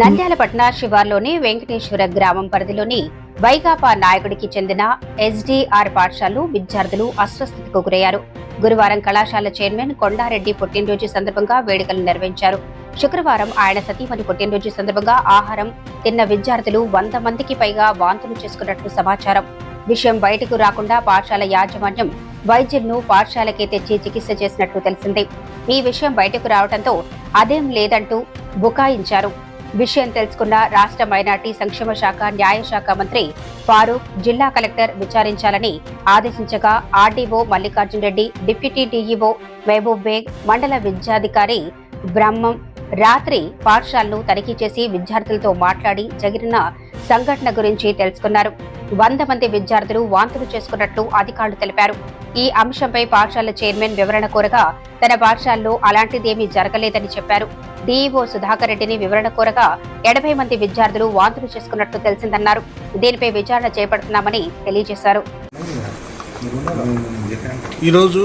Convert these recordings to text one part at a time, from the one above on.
నంద్యాల పట్టణ శివార్లోని వెంకటేశ్వర గ్రామం పరిధిలోని వైకాపా నాయకుడికి చెందిన ఎస్డీఆర్ పాఠశాలలో విద్యార్థులు అస్వస్థతకు గురయ్యారు. గురువారం కళాశాల చైర్మన్ కొండారెడ్డి పుట్టినరోజు సందర్భంగా వేడుకలు నిర్వహించారు. శుక్రవారం ఆయన సతీమణి పుట్టినరోజు సందర్భంగా ఆహారం తిన్న విద్యార్థులు వంద మందికి పైగా వాంతులు చేసుకున్నట్లు సమాచారం. విషయం బయటకు రాకుండా పాఠశాల యాజమాన్యం వైద్యులను పాఠశాలకే తెచ్చి చికిత్స చేసినట్లు తెలిసింది. ఈ విషయం బయటకు రావడంతో అదేం లేదంటూ బుకాయించారు. విషయం తెలుసుకున్న రాష్ట్ర మైనార్టీ సంక్షేమ శాఖ న్యాయశాఖ మంత్రి ఫారూక్ జిల్లా కలెక్టర్ విచారించాలని ఆదేశించగా RDO Mallikarjun Reddy deputy DEO Mahaboob Baig మండల విద్యాధికారి బ్రహ్మం రాత్రి పాఠశాలను తనిఖీ చేసి విద్యార్థులతో మాట్లాడి జరిగిన సంఘటన గురించి తెలుసుకున్నారు. వంద మంది విద్యార్థులు వాంతులు చేసుకున్నట్లు అధికారులు తెలిపారు. ఈ అంశంపై పాఠశాల చైర్మన్ వివరణ కోరగా తన పాఠశాలలో అలాంటిదేమీ జరగలేదని చెప్పారు. డీఈఓ సుధాకర్ రెడ్డిని వివరణ కోరగా ఎనభై మంది విద్యార్థులు వాంతులు చేసుకున్నట్లు తెలిసిందన్నారు. దీనిపై విచారణ చేపడుతున్నామని తెలియజేశారు. ఈరోజు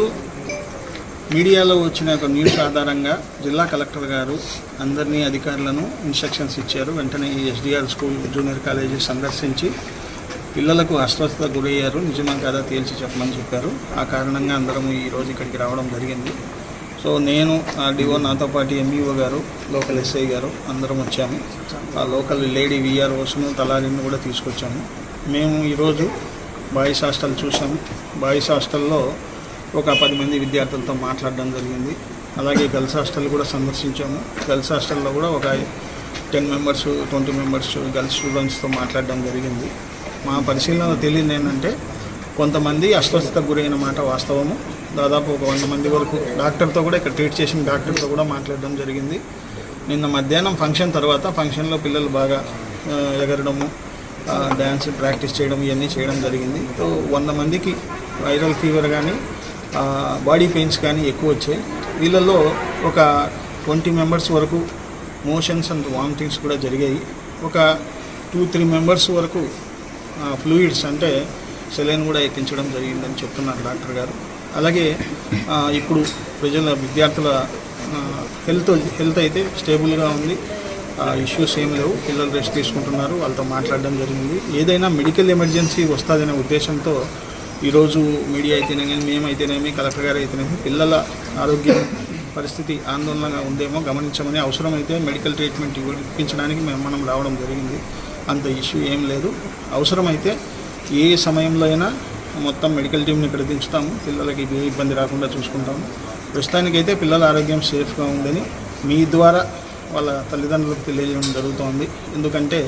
మీడియాలో వచ్చిన ఒక న్యూస్ ఆధారంగా జిల్లా కలెక్టర్ గారు అందరినీ అధికారులను ఇన్స్ట్రక్షన్స్ ఇచ్చారు. వెంటనే ఈ ఎస్డిఆర్ స్కూల్ జూనియర్ కాలేజీ సందర్శించి పిల్లలకు అస్వస్థత గురయ్యారు. నిజమా కాదా తేల్చి చెప్పమని చెప్పారు. ఆ కారణంగా అందరం ఈరోజు ఇక్కడికి రావడం జరిగింది. సో నేను ఆర్డీఓ నాతో పాటు ఎంఈఓ గారు లోకల్ ఎస్ఐ గారు అందరం వచ్చాము. ఆ లోకల్ లేడీ విఆర్ఓస్ను తలారిని కూడా తీసుకొచ్చాము. మేము ఈరోజు బాయ్స్ హాస్టల్ చూసాము. బాయ్స్ హాస్టల్లో ఒక పది మంది విద్యార్థులతో మాట్లాడడం జరిగింది. అలాగే గర్ల్స్ హాస్టల్ కూడా సందర్శించాము. గర్ల్స్ హాస్టల్లో కూడా ఒక ten members twenty members girls స్టూడెంట్స్తో మాట్లాడడం జరిగింది. మా పరిశీలన తెలియదు ఏంటంటే కొంతమంది అస్వస్థతకు గురైన మాట వాస్తవము. దాదాపు ఒక వంద మంది వరకు డాక్టర్తో కూడా ఇక్కడ ట్రీట్ చేసిన డాక్టర్తో కూడా మాట్లాడడం జరిగింది. నిన్న మధ్యాహ్నం ఫంక్షన్ తర్వాత ఫంక్షన్లో పిల్లలు బాగా ఎగరడము డ్యాన్స్ ప్రాక్టీస్ చేయడం ఇవన్నీ చేయడం జరిగింది. సో వంద మందికి వైరల్ ఫీవర్ కానీ బాడీ పెయిన్స్ కానీ ఎక్కువ వచ్చాయి. వీళ్ళల్లో ఒక ట్వంటీ మెంబర్స్ వరకు మోషన్స్ అండ్ వామిటింగ్స్ కూడా జరిగాయి. ఒక టూ త్రీ మెంబర్స్ వరకు ఫ్లూయిడ్స్ అంటే సెలైన్ కూడా ఎక్కించడం జరిగిందని చెప్తున్నారు డాక్టర్ గారు. అలాగే ఇప్పుడు ప్రజల విద్యార్థుల హెల్త్ హెల్త్ అయితే స్టేబుల్గా ఉంది. ఇష్యూస్ ఏం లేవు. పిల్లలు రెస్ట్ తీసుకుంటున్నారు. వాళ్ళతో మాట్లాడడం జరిగింది. ఏదైనా మెడికల్ ఎమర్జెన్సీ వస్తుందనే ఉద్దేశంతో ఈరోజు మీడియా అయితేనేమి మేమైతేనేమి కలెక్టర్ గారు అయితేనేమి పిల్లల ఆరోగ్యం పరిస్థితి ఆందోళనగా ఉందేమో గమనించమని అవసరమైతే మెడికల్ ట్రీట్మెంట్ ఇప్పించడానికి మేము మనం రావడం జరిగింది. అంత ఇష్యూ ఏం లేదు. అవసరమైతే ఏ సమయంలో అయినా మొత్తం మెడికల్ టీంని ఇక్కడ దించుతాము. పిల్లలకి ఏ ఇబ్బంది రాకుండా చూసుకుంటాము. ప్రస్తుతానికైతే పిల్లల ఆరోగ్యం సేఫ్గా ఉందని మీ ద్వారా వాళ్ళ తల్లిదండ్రులకు తెలియజేయడం జరుగుతోంది. ఎందుకంటే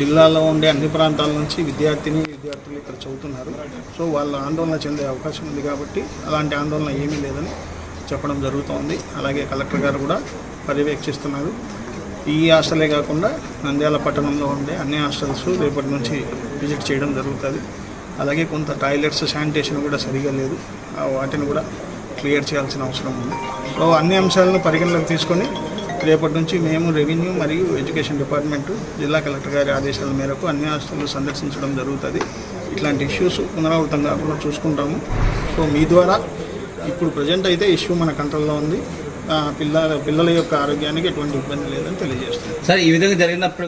జిల్లాలో ఉండే అన్ని ప్రాంతాల నుంచి విద్యార్థిని ఇక్కడ చదువుతున్నారు. సో వాళ్ళ ఆందోళన చెందే అవకాశం ఉంది కాబట్టి అలాంటి ఆందోళన ఏమీ లేదని చెప్పడం జరుగుతోంది. అలాగే కలెక్టర్ గారు కూడా పర్యవేక్షిస్తున్నారు. ఈ హాస్టలే కాకుండా నంద్యాల పట్టణంలో ఉండే అన్ని హాస్టల్స్ రేపటి నుంచి విజిట్ చేయడం జరుగుతుంది. అలాగే కొంత టాయిలెట్స్ శానిటేషన్ కూడా సరిగా లేదు. ఆ వాటిని కూడా క్లియర్ చేయాల్సిన అవసరం ఉంది. సో అన్ని అంశాలను పరిగణలోకి తీసుకొని రేపటి నుంచి మేము రెవెన్యూ మరియు ఎడ్యుకేషన్ డిపార్ట్మెంట్ జిల్లా కలెక్టర్ గారి ఆదేశాల మేరకు అన్ని ఆస్తులు సందర్శించడం జరుగుతుంది. ఇట్లాంటి ఇష్యూస్ పునరావృతం కాకుండా చూసుకుంటాము. సో మీ ద్వారా ఇప్పుడు ప్రజెంట్ అయితే ఇష్యూ మన కంట్రోల్లో ఉంది. పిల్లల పిల్లల యొక్క ఆరోగ్యానికి ఎటువంటి ఇబ్బంది లేదని తెలియజేస్తుంది సార్ ఈ విధంగా జరిగినప్పుడు